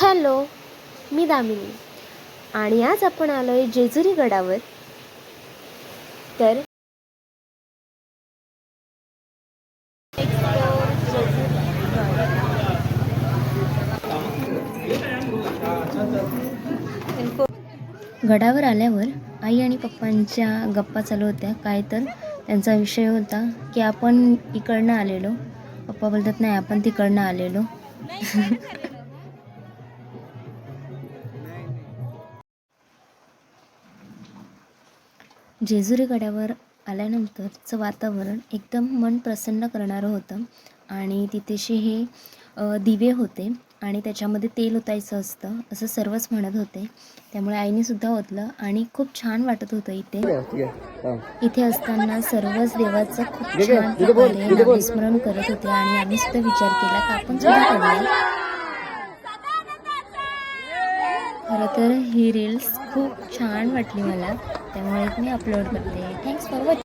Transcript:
Hello मी दामिनी. आणि आज आपण आलो आहे जेजुरी गडावर. तर गडावर आल्यावर आई आणि पप्पांच्या गप्पा चालू होत्या. काय तर त्यांचा विषय होता की आपण इकडनं आलेलो. पप्पा बोलतात नाही आपण तिकडनं आलेलो. जेजुरी गडावर आल्यानंतरचं वातावरण एकदम मन प्रसन्न करणारं होतं. आणि तिथेशी हे दिवे होते आणि त्याच्यामध्ये तेल ओतायचं असतं असं सर्वच म्हणत होते. त्यामुळे आईने सुद्धा ओतलं आणि खूप छान वाटत होतं इथे. इथे असताना सर्वच देवाचं खूप छान नामस्मरण करत होते आणि आम्ही सुद्धा विचार केला का आपण सुद्धा खरं तर ही रील्स खूप छान वाटली मला. त्यामुळे मी अपलोड करते. Thanks for watching